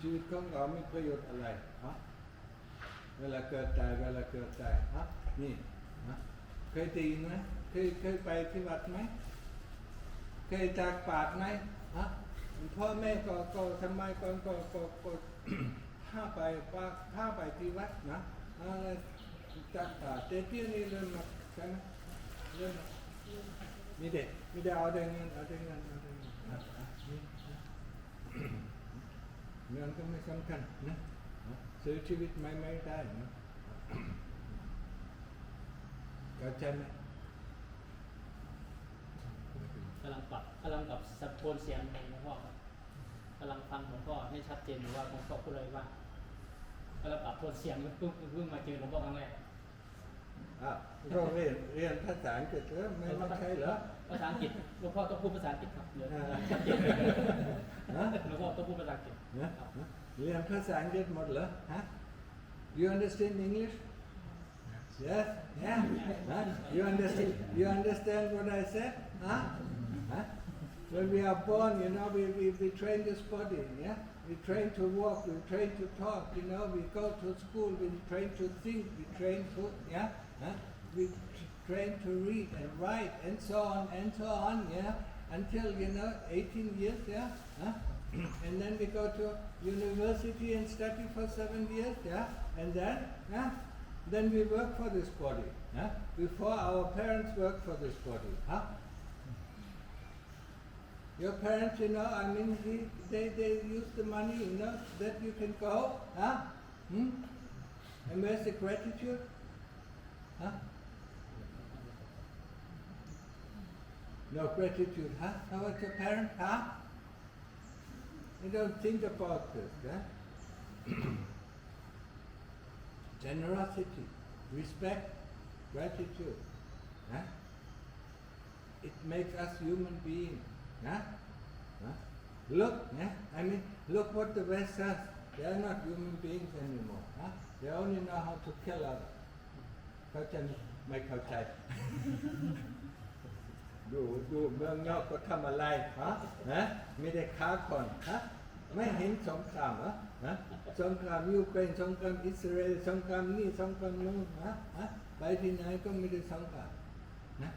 ชีวิตของเรามีประโยชน์อะไรฮะเวลาเกิดตายเวลาเกิดตายฮะนี่ฮะเคยตีไหมเคยเคยไปที่วัดไหมเคยจากปาดไหมฮะพ่อแม่ก็ก็ทำไมก่อนก็ก็ก็ถ้าไปว่าถ้าไปที่วัดนะอะไรจากปาดแต่ที่นี่เริ่มมาใช่ไหมเริ่มมามีเด็กมีเด็กเอาเด็กเงินเอาเด็กเงินเอาเด็กเงิน อะอะนี่เงินก็ไม่สำคัญนะซื้อชีวิตไม่ไม่ได้นะเข้าใจไหมกำลังปรับกำลังกับสะโพนเสียงของหลวงพ่อครับกำลังฟังหลวงพ่อให้ชัดเจนหรือว่าหลวงพ่อพูดอะไรว่างกำลังปรับโทนเสียงเพิ่งเพิ่งมาเจอหลวงพ่อครั้งแรก อ่ะเราเรียนเรียนภาษาอังกฤษเออไม่ไม่ใช่เหรอ ภาษาอังกฤษหลวงพ่อต้องพูดภาษาอังกฤษครับเดี๋ยว อ่า ชัดเจน ฮะ หลวงพ่อต้องพูดภาษาอังกฤษ นะเรียนภาษาอังกฤษหมดเหรอฮะ You understand English Yes Yeah huh? You understand You understand what I said Huh Huh When we are born, you know, we, we, we train this body, yeah? We train to walk, we train to talk, you know, we go to school, we train to think, we train to, yeah? Huh? We train to read and write and so on and so on, yeah? Until, you know, 18 years, yeah? Huh? and then we go to university and study for seven years, yeah? And then, yeah? Then we work for this body, yeah? Before our parents work for this body, huh? Your parents, you know, I mean, he, they, they use the money, you know, that you can go, huh? Hmm? And where's the gratitude? Huh? No gratitude, huh? How about your parents, huh? You don't think about this, huh? Generosity, respect, gratitude, huh? It makes us human beings. Huh? Huh? Look, yeah? I mean, look what the West says. They are not human beings anymore. Huh? They only know how to kill others. เขาจไหมไม่เข้าใจ ดูดูเมืองนอกก็ทำอะไรฮะนะไม่ได้ค้าคนฮะไม่เห็นสงครามเหรอฮะสงครามยูเครนสงครามอิสราเอลสงครามนี่สงครามนู้นฮะฮะไปที่ไหนก็ไม่ได้สงครามนะ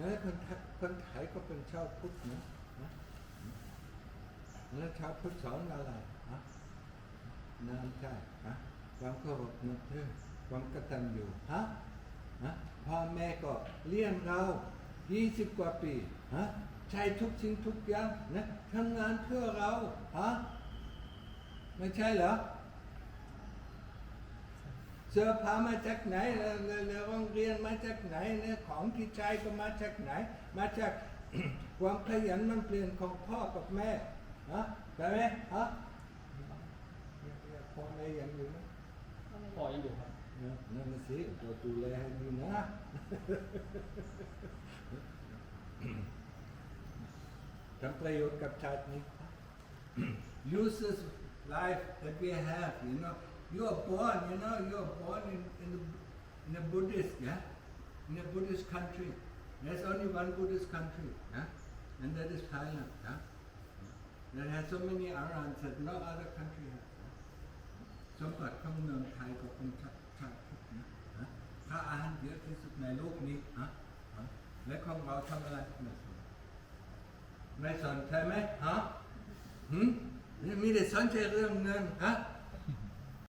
นะคนไทยคนไทยก็เป็นชาวพุทธนะนะแล้วชาวพุทธสอนอะไรฮะน้ำใจฮะความเคารพนับถือ ความกตัญญูฮะฮะพ่อแม่ก็เลี้ยงเรา20 กว่าปีฮะใช้ทุกสิ่งทุกอย่างนะทำงานเพื่อเราฮะไม่ใช่เหรอเสื้อผ้ามาจากไหนแล้วแล้วแล้วโรงเรียนมาจากไหนเนี่ยของที่ใช้ก็มาจากไหน มาจากความขยันมันเปลี่ยนของพ่อกับแม่ฮะใช่ไหมฮะพ่อแม่ยังอยู่ไหมพ่อยังอยู่ครับเนี่ยนั่นน่ะสิเราดูแลให้ดีนะ ทำประโยชน์กับชาตินี้ uses life that we have, you know. You are born, you know, you are born in, in, the, in a Buddhist, yeah? In a Buddhist country. There's only one Buddhist country, yeah? And that is Thailand, yeah? That has so many arahants that no other country has. สมบัติของเมืองไทยก็เป็นชาติชาติพุทธนะพระอาหารเยอะที่สุดในโลกนี้ฮะและของเราทำอะไรไม่สนไม่สนใช่ไหมฮะหืมมีแต่สนใจเรื่องเงินฮะ